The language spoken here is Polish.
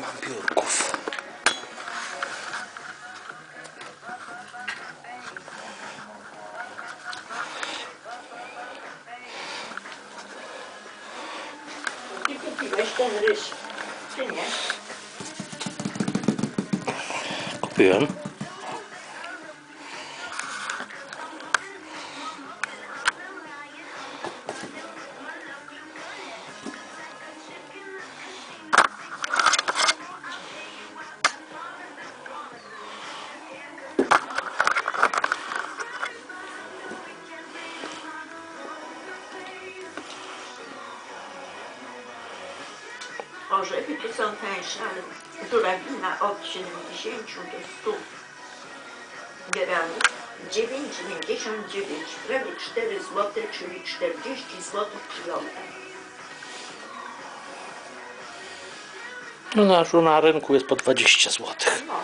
mam piórków. Ty kupiłeś ten ryż, czy nie? Orzechy tu są tańsze, ale żurawina od 70 do 100 gramów. 9,99, prawie 4 zł, czyli 40 zł kilogram. No na, na rynku jest po 20 zł. No,